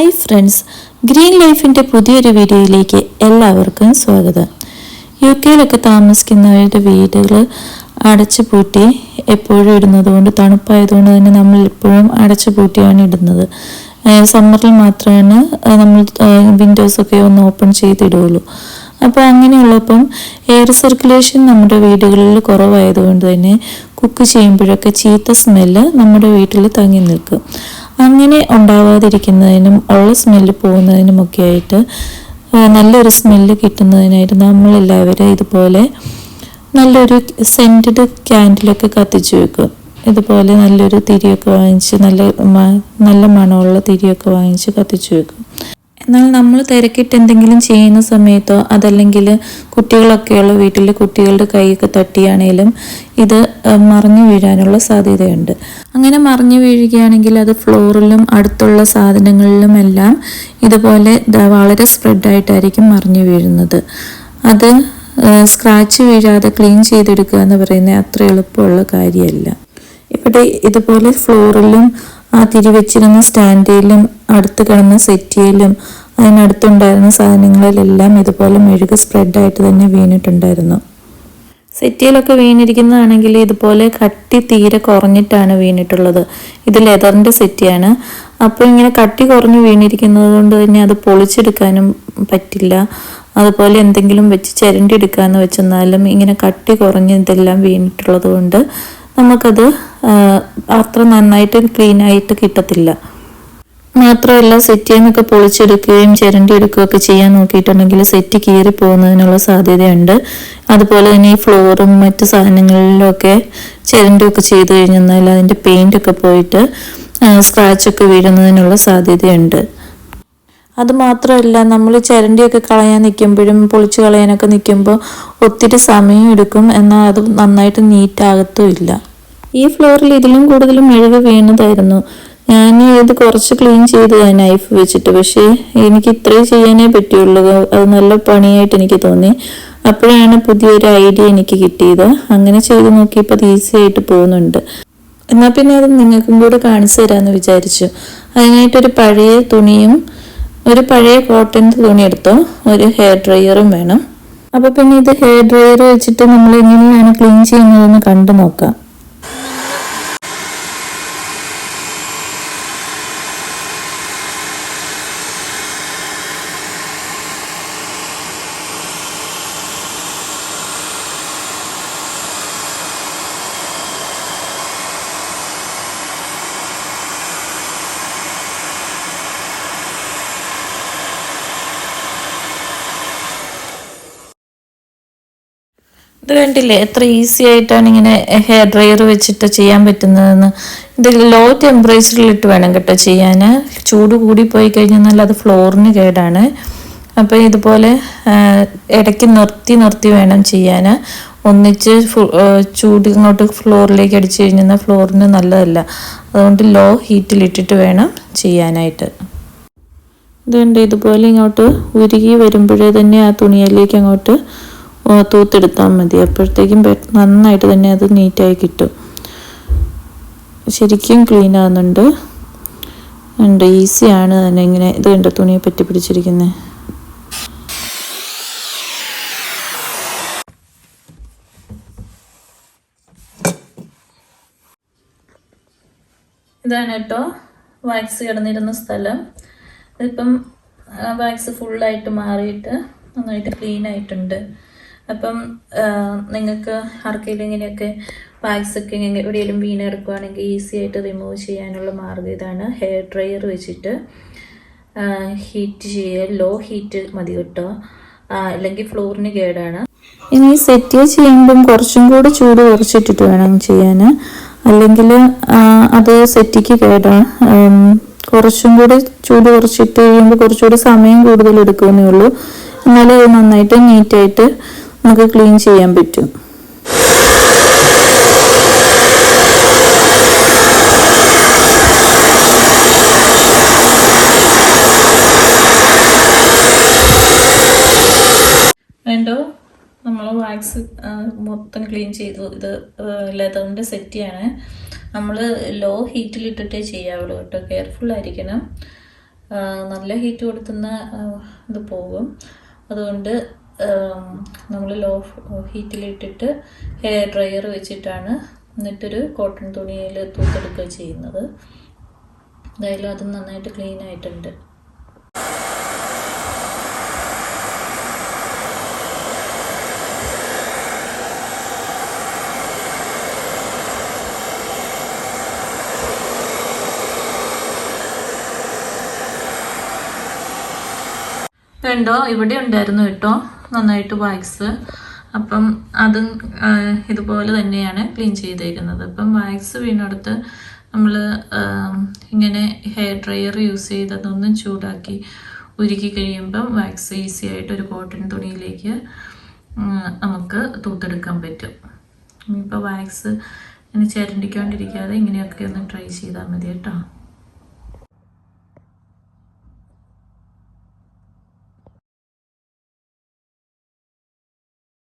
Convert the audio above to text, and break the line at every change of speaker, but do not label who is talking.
Hi friends green ലൈഫിന്റെ പുതിയൊരു വീഡിയോയിലേക്ക് എല്ലാവർക്കും സ്വാഗതം. യു കെയിലൊക്കെ താമസിക്കുന്നവരുടെ വീടുകൾ അടച്ചു പൂട്ടി എപ്പോഴും ഇടുന്നത് കൊണ്ട് തണുപ്പായതുകൊണ്ട് തന്നെ നമ്മൾ എപ്പോഴും അടച്ചു പൂട്ടിയാണ് ഇടുന്നത് സമ്മറിൽ മാത്രമാണ് നമ്മൾ വിൻഡോസൊക്കെ ഒന്ന് ഓപ്പൺ ചെയ്തിടുകയുള്ളൂ. അപ്പോൾ അങ്ങനെയുള്ളപ്പം എയർ സർക്കുലേഷൻ നമ്മുടെ വീടുകളിൽ കുറവായതുകൊണ്ട് തന്നെ കുക്ക് ചെയ്യുമ്പോഴൊക്കെ ചീത്ത സ്മെല്ല് നമ്മുടെ വീട്ടിൽ തങ്ങി നിൽക്കും. അങ്ങനെ ഉണ്ടാവാതിരിക്കുന്നതിനും ഉള്ള സ്മെല്ല് പോകുന്നതിനുമൊക്കെ ആയിട്ട് നല്ലൊരു സ്മെല്ല് കിട്ടുന്നതിനായിട്ട് നമ്മളെല്ലാവരും ഇതുപോലെ നല്ലൊരു സെന്റഡ് ക്യാൻഡിലൊക്കെ കത്തിച്ച് വെക്കും. ഇതുപോലെ നല്ലൊരു തിരിയൊക്കെ വാങ്ങിച്ച് നല്ല നല്ല മണമുള്ള തിരിയൊക്കെ വാങ്ങിച്ച് കത്തിച്ച് വെക്കും. എന്നാൽ നമ്മൾ തിരക്കിട്ട് എന്തെങ്കിലും ചെയ്യുന്ന സമയത്തോ അതല്ലെങ്കിൽ കുട്ടികളൊക്കെയുള്ള വീട്ടിൽ കുട്ടികളുടെ കൈയൊക്കെ തട്ടിയാണേലും ഇത് മറിഞ്ഞു വീഴാനുള്ള സാധ്യതയുണ്ട്. അങ്ങനെ മറിഞ്ഞു വീഴുകയാണെങ്കിൽ അത് ഫ്ലോറിലും അടുത്തുള്ള സാധനങ്ങളിലും എല്ലാം ഇതുപോലെ വളരെ സ്പ്രെഡായിട്ടായിരിക്കും മറിഞ്ഞു വീഴുന്നത്. അത് സ്ക്രാച്ച് വീഴാതെ ക്ലീൻ ചെയ്തെടുക്കുക എന്ന് പറയുന്നത് അത്ര എളുപ്പമുള്ള കാര്യമല്ല. ഇവിടെ ഇതുപോലെ ഫ്ലോറിലും ആ തിരിവെച്ചിരുന്ന സ്റ്റാൻഡിലും അടുത്ത് കിടന്ന സെറ്റിയിലും അതിനടുത്തുണ്ടായിരുന്ന സാധനങ്ങളിലെല്ലാം ഇതുപോലെ മെഴുക് സ്പ്രെഡായിട്ട് തന്നെ വീണിട്ടുണ്ടായിരുന്നു. സെറ്റിയിലൊക്കെ വീണിരിക്കുന്നതാണെങ്കിൽ ഇതുപോലെ കട്ടി തീരെ കുറഞ്ഞിട്ടാണ് വീണിട്ടുള്ളത്. ഇത് ലെതറിന്റെ സെറ്റിയാണ്. അപ്പോൾ ഇങ്ങനെ കട്ടി കുറഞ്ഞ് വീണിരിക്കുന്നത് കൊണ്ട് തന്നെ അത് പൊളിച്ചെടുക്കാനും പറ്റില്ല. അതുപോലെ എന്തെങ്കിലും വെച്ച് ചിരണ്ടി എടുക്കാമെന്ന് വെച്ചെന്നാലും ഇങ്ങനെ കട്ടി കുറഞ്ഞ് ഇതെല്ലാം വീണിട്ടുള്ളത് കൊണ്ട് നമുക്കത് അത്ര നന്നായിട്ട് ക്ലീൻ ആയിട്ട് കിട്ടത്തില്ല. മാത്രമല്ല സെറ്റ് നിന്നൊക്കെ പൊളിച്ചെടുക്കുകയും ചിരണ്ടി എടുക്കുകയൊക്കെ ചെയ്യാൻ നോക്കിയിട്ടുണ്ടെങ്കിൽ സെറ്റ് കീറി പോകുന്നതിനുള്ള സാധ്യതയുണ്ട്. അതുപോലെ തന്നെ ഈ ഫ്ലോറും മറ്റു സാധനങ്ങളിലൊക്കെ ചിരണ്ടിയൊക്കെ ചെയ്തു കഴിഞ്ഞാൽ അതിന്റെ പെയിന്റ് ഒക്കെ പോയിട്ട് സ്ക്രാച്ചൊക്കെ വീഴുന്നതിനുള്ള സാധ്യതയുണ്ട്. അതുമാത്രമല്ല നമ്മൾ ചിരണ്ടിയൊക്കെ കളയാൻ നിൽക്കുമ്പോഴും പൊളിച്ച് കളയാനൊക്കെ നിൽക്കുമ്പോൾ ഒത്തിരി സമയം എടുക്കും. എന്നാൽ അത് നന്നായിട്ട് നീറ്റ് ആകത്തുമില്ല ഈ ഫ്ലോറിൽ ഇതിലും കൂടുതലും മെഴുക് വീണതായിരുന്നു. ഞാൻ ഇത് കുറച്ച് ക്ലീൻ ചെയ്തു നൈഫ് വെച്ചിട്ട്. പക്ഷേ എനിക്ക് ഇത്രയും ചെയ്യാനേ പറ്റുള്ളൂ അത് നല്ല പണിയായിട്ട് എനിക്ക് തോന്നി. അപ്പോഴാണ് പുതിയൊരു ഐഡിയ എനിക്ക് കിട്ടിയത്. അങ്ങനെ ചെയ്ത് നോക്കിയപ്പോൾ അത് ഈസി ആയിട്ട് പോകുന്നുണ്ട്. എന്നാൽ പിന്നെ അത് നിങ്ങൾക്കും കൂടെ കാണിച്ചു തരാമെന്ന് വിചാരിച്ചു. അതിനായിട്ടൊരു പഴയ തുണിയും ഒരു പഴയ കോട്ടൺ തുണി എടുത്തോ. ഒരു ഹെയർ ഡ്രയറും വേണം. അപ്പോൾ പിന്നെ ഇത് ഹെയർ ഡ്രയർ വെച്ചിട്ട് നമ്മൾ എങ്ങനെയാണ് ക്ലീൻ ചെയ്യുന്നതെന്ന് കണ്ടു നോക്കാം. ഇത് കണ്ടില്ലേ? എത്ര ഈസി ആയിട്ടാണ് ഇങ്ങനെ ഹെയർ ഡ്രയർ വെച്ചിട്ട് ചെയ്യാൻ പറ്റുന്നതെന്ന്. ഇത് ലോ ടെമ്പറേച്ചറിൽ ഇട്ട് വേണം കേട്ടോ ചെയ്യാൻ ചൂട് കൂടി പോയി കഴിഞ്ഞാൽ അത് ഫ്ലോറിന് കേടാണ്. അപ്പോൾ ഇതുപോലെ ഇടയ്ക്ക് നിർത്തി നിർത്തി വേണം ചെയ്യാൻ ഒന്നിച്ച് ചൂട് ഇങ്ങോട്ട് ഫ്ലോറിലേക്ക് അടിച്ചു കഴിഞ്ഞാൽ ഫ്ലോറിന് നല്ലതല്ല. അതുകൊണ്ട് ലോ ഹീറ്റിലിട്ടിട്ട് വേണം ചെയ്യാനായിട്ട്. ഇതുണ്ട് ഇതുപോലെ ഇങ്ങോട്ട് ഉരുകി വരുമ്പോഴേ തന്നെ ആ തുണിയിലേക്ക് അങ്ങോട്ട് തൂത്തെടുത്താൽ മതി. അപ്പോഴത്തേക്കും നന്നായിട്ട് തന്നെ അത് നീറ്റായി കിട്ടും. ശരിക്കും ക്ലീൻ ആകുന്നുണ്ട് ഉണ്ട് ഈസിയാണ് തന്നെ ഇങ്ങനെ. ഇത് കണ്ട തുണിയെ പറ്റി പിടിച്ചിരിക്കുന്നത് ഇതാണ് കേട്ടോ വാക്സ് കിടന്നിരുന്ന സ്ഥലം. ഇതിപ്പം വാക്സ് ഫുള്ളായിട്ട് മാറിയിട്ട് നന്നായിട്ട് ക്ലീൻ ആയിട്ടുണ്ട്. അപ്പം നിങ്ങൾക്ക് ആർക്കെങ്കിലും ഇങ്ങനെയൊക്കെ വാക്സ് ഒക്കെ എവിടെയെങ്കിലും വീണെടുക്കുവാണെങ്കിൽ ഈസി ആയിട്ട് റിമൂവ് ചെയ്യാനുള്ള മാർഗം ഇതാണ്. ഹെയർ ഡ്രയർ വെച്ചിട്ട് ഹീറ്റ് ചെയ്യുക. ലോ ഹീറ്റ് മതി കേട്ടോ. അല്ലെങ്കിൽ ഫ്ലോറിന് കേടാണ്. ഇനി സെറ്റ് ചെയ്യുമ്പം കുറച്ചും കൂടി ചൂട് കുറച്ചിട്ടിട്ട് വേണം ചെയ്യാൻ. അല്ലെങ്കിൽ അത് സെറ്റിക്ക് കേടാണ്. കുറച്ചും കൂടി ചൂട് കുറച്ചിട്ട് കഴിയുമ്പോൾ കുറച്ചുകൂടി സമയം കൂടുതൽ എടുക്കുമെന്നേ ഉള്ളൂ. എന്നാലും അത് നന്നായിട്ട് നീറ്റായിട്ട് നമുക്ക് ക്ലീൻ ചെയ്യാൻ പറ്റും. വേണ്ടോ നമ്മൾ വാക്സ് മൊത്തം ക്ലീൻ ചെയ്തു. ഇത് ലെതറിന്റെ സെറ്റിയാണ് നമ്മൾ ലോ ഹീറ്റിലിട്ടിട്ടേ ചെയ്യാവുള്ളൂ കേട്ടോ. കെയർഫുൾ ആയിരിക്കണം. നല്ല ഹീറ്റ് കൊടുത്തുന്ന ഇത് പോകും. അതുകൊണ്ട് നമ്മൾ ലോ ഹീറ്റിലിട്ടിട്ട് ഹെയർ ഡ്രയർ വെച്ചിട്ടാണ് എന്നിട്ടൊരു കോട്ടൺ തുണിയിൽ തൂത്തെടുക്കുക ചെയ്യുന്നത്. എന്തായാലും അത് നന്നായിട്ട് ക്ലീൻ ആയിട്ടുണ്ട്. കണ്ടോ ഇവിടെ ഉണ്ടായിരുന്നു കേട്ടോ. നന്നായിട്ട് വാക്സ് അപ്പം അതും ഇതുപോലെ തന്നെയാണ് ക്ലീൻ ചെയ്തേക്കുന്നത്. അപ്പം വാക്സ് വീണെടുത്ത് നമ്മൾ ഇങ്ങനെ ഹെയർ ഡ്രയർ യൂസ് ചെയ്ത് അതൊന്നും ചൂടാക്കി ഉരുക്കി കഴിയുമ്പം വാക്സ് ഈസി ആയിട്ട് ഒരു കോട്ടൺ തുണിയിലേക്ക് നമുക്ക് തൂത്തെടുക്കാൻ പറ്റും. ഇപ്പോൾ വാക്സ് ഇങ്ങനെ ചരണ്ടിക്കൊണ്ടിരിക്കാതെ ഇങ്ങനെയൊക്കെ ഒന്ന് ട്രൈ ചെയ്താൽ മതി കേട്ടോ.